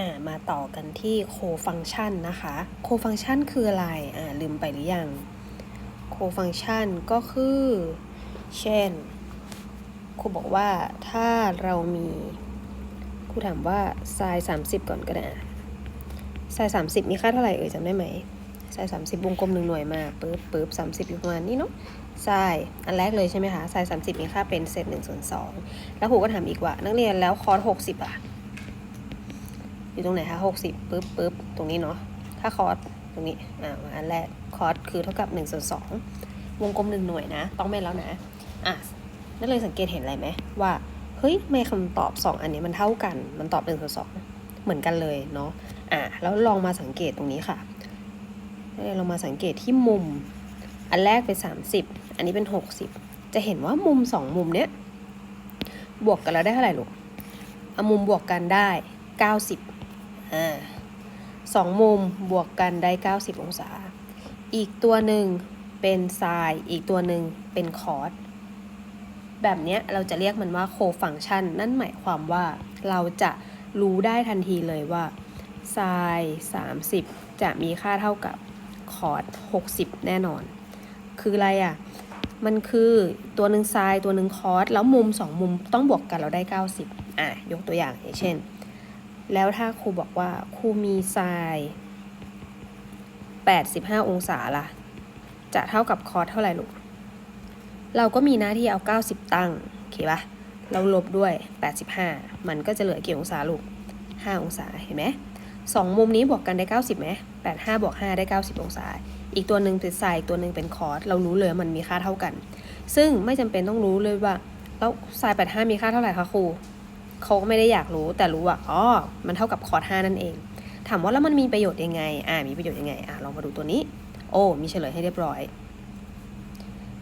อ่ามาต่อกันที่โคฟังชันนะคะโคฟังชันคืออะไรอ่าลืมไปหรือยังโคฟังชันก็คือ เช่นครูบอกว่าถ้าเรามีครูถามว่าไซน์30ก่อนก็ได้ไซน์30มีค่าเท่าไหร่เอ่ยจำได้ไหมไซน์30วงกลมหนึ่งหน่วยมาปึ๊บปึ๊บ30อยู่ประมาณนี้เนาะไซน์อันแรกเลยใช่ไหมคะไซน์30มีค่าเป็นเศษ1ส่วน2แล้วครูก็ถามอีกว่า นักเรียนแล้วคอร์ส60อะ อยู่ตรงไหนคะ60ปึ๊บปึ๊บตรงนี้เนาะค่าคอร์สตรงนี้อ่าอันแรกคอร์สคือเท่ากับ1ส่วน2วงกลม1หน่วยนะ ต้องแม่นแล้วนะอะนักเรียสังเกตเห็นอะไรไหมว่าเฮ้ยไม่คำตอบ 2 อันนี้มันเท่ากัน มันตอบ1ส่วน2เหมือนกันเลยเนาะอะแล้วลองมาสังเกตตรงนี้ค่ะเรียนลองมาสังเกตที่มุม อันแรกเป็น 30 อันนี้เป็น 60 จะเห็นว่ามุม 2 มุมเนี้ยบวกกันแล้วได้เท่าไหร่ลูกเอามุมบวกกันได้ 90 อ่าสองมุมบวกกันได้ 90 องศา อีกตัวหนึ่งเป็นไซน์อีกตัวหนึ่งเป็นคอร์สแบบเนี้ยเราจะเรียกมันว่าโคฟังชันนั่นหมายความว่าเราจะรู้ได้ทันทีเลยว่าไซน์30 จะมีค่าเท่ากับคอร์ส60 แน่นอน คืออะไรอะ มันคือตัวหนึ่งไซน์ตัวหนึ่งคอร์สแล้วมุม 2 มุมต้องบวกกันเราได้ 90 อะ ยกตัวอย่างอย่างเช่น แล้วถ้าครูบอกว่าครูมีไซน์85 องศาล่ะ จะเท่ากับคอสเท่าไหร่ลูก เราก็มีหน้าที่เอา 90 ตั้ง โอเคปะเราลบด้วย 85 มันก็จะเหลือกี่องศาลูก 5 องศา เห็นไหมสองมุมนี้บวกกันได้ 90ไหม85บวก5ได้ 90 องศา อีกตัวหนึ่งเป็นไซน์อีกตัวหนึ่งเป็นคอส เรารู้เลยมันมีค่าเท่ากัน ซึ่งไม่จำเป็นต้องรู้เลยว่า แล้วไซน์85 มีค่าเท่าไหร่คะครู เขาก็ไม่ได้อยากรู้แต่รู้ว่าอ๋อมันเท่ากับคอร์ส5นั่นเอง ถามว่าแล้วมันมีประโยชน์ยังไง อ่ามีประโยชน์ยังไงอ่าลองมาดูตัวนี้ โอ้มีเฉลยให้เรียบร้อย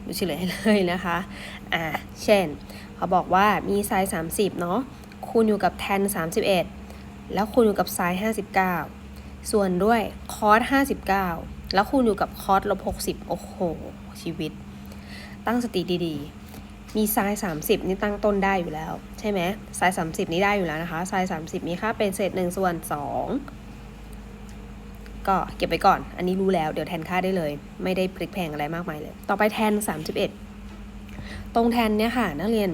ดูเฉลยให้เลยนะคะอ่าเช่น เขาบอกว่ามีไซน์30 เนาะคูณอยู่กับแทน 31 แล้วคูณอยู่กับไซน์59 ส่วนด้วยคอร์ส59 แล้วคูณอยู่กับคอร์สลบ60 โอ้โห ชีวิต ตั้งสติดีๆ มีไซน์30 นี่ตั้งต้นได้อยู่แล้ว ใช่ไหมไซน์30 นี่ได้อยู่แล้วนะคะไซน์30 มีค่าเป็นเศษ1ส่วน 2 ก็เก็บไปก่อน อันนี้รู้แล้วเดี๋ยวแทนค่าได้เลย ไม่ได้พลิกแพงอะไรมากมายเลย ต่อไปแทน 31 ตรงแทนเนี่ยค่ะ นักเรียน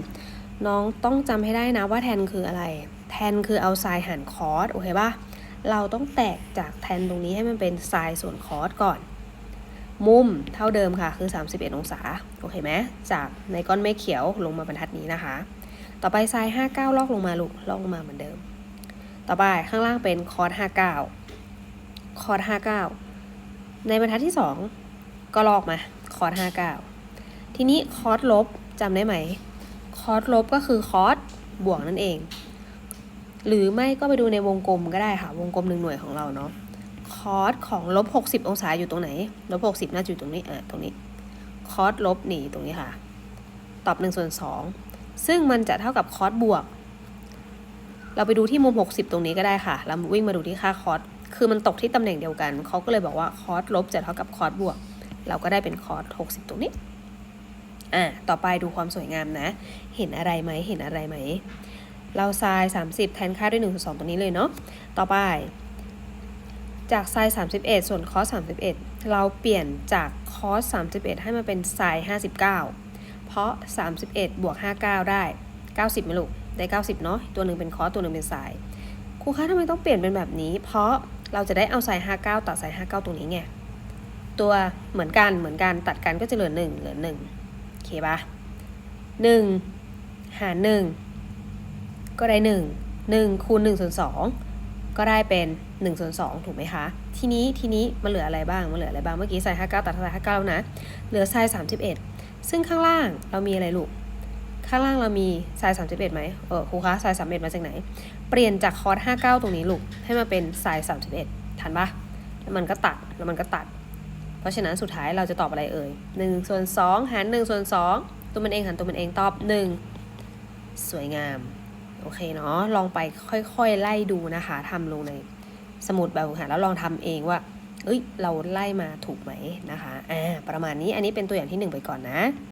น้องต้องจำให้ได้นะว่าแทนคืออะไร แทนคือเอาไซน์หารคอสโอเคปะเราต้องแตกจากแทนตรงนี้ให้มันเป็นไซน์ส่วนคอสก่อน มุมเท่าเดิมค่ะคือ 31 องศา โอเคไหมจากในก้อนเมฆเขียวลงมาบรรทัดนี้นะคะ ต่อไปไซน์59 ลอกลงมาลูกลอกลงมาเหมือนเดิม ต่อไปข้างล่างเป็นคอร์ส59 คอร์ส59 ในบรรทัดที่ 2 ก็ลอกมาคอร์ส59 ทีนี้คอร์สลบจำได้ไหม คอร์สลบก็คือคอร์สบวกนั่นเอง หรือไม่ก็ไปดูในวงกลมก็ได้ค่ะ วงกลมหนึ่งหน่วยของเราเนาะ คอสของลบ60องศาอยู่ตรงไหนลบ60น่าจะอยู่ตรงนี้อะตรงนี้คอสลบนี่ตรงนี้ค่ะ ตอบ1ส่วน2ซึ่งมันจะเท่ากับคอสบวก เราไปดูที่มุม 60 ตรงนี้ก็ได้ค่ะแล้ววิ่งมาดูที่ค่าคอสคือมันตกที่ตำแหน่งเดียวกัน เขาก็เลยบอกว่าคอสลบจะเท่ากับคอสบวก เราก็ได้เป็นคอส60 ตรงนี้ อะต่อไปดูความสวยงามนะ เห็นอะไรไหม เห็นอะไรไหม เราไซน์30 แทนค่าด้วย1ส่วน2ตรงนี้เลยเนาะ ต่อไป จากไซน์31 ส่วนคอส31 เราเปลี่ยนจากคอส31 ให้มาเป็นไซน์59 เพราะ 31 บวก 59 ได้ 90ไหมลูกได้ 90 เนาะตัวหนึ่งเป็นคอสตัวหนึ่งเป็นไซน์ครูคะทำไมต้องเปลี่ยนเป็นแบบนี้ เพราะเราจะได้เอาไซน์59 ตัดไซน์59 ตรงนี้ไง ตัวเหมือนกันเหมือนกันตัดกันก็จะเหลือ 1 เหลือ1โอเคปะ1 หาร 1 ก็ได้ 1 1คูณ1ส่วน2 ก็ได้เป็น1ส่วน2ถูกไหมคะ ทีนี้ทีนี้มันเหลืออะไรบ้าง มันเหลืออะไรบ้าง เมื่อกี้ไซน์59ตัดไซน์59แล้วนะ เหลือไซน์31 ซึ่งข้างล่างเรามีอะไรลูก ข้างล่างเรามีไซน์31ไหมเออครูคะไซน์31มาจากไหน เปลี่ยนจากคอร์ส59 ตรงนี้ลูก ให้มาเป็นไซน์31 ทันปะแล้วมันก็ตัด แล้วมันก็ตัด เพราะฉะนั้นสุดท้ายเราจะตอบอะไรเอ่ย1ส่วน2หาร1ส่วน2ตัวมันเองหารตัวมันเองตอบ 1 สวยงาม โอเคเนาะลองไปค่อยๆ ไล่ดูนะคะทำลงในสมุดแบบฝึกหัดแล้วลองทำเองว่า เอ้ย เราไล่มาถูกไหมนะคะอ่าประมาณนี้อันนี้เป็นตัวอย่างที่1ไปก่อนนะ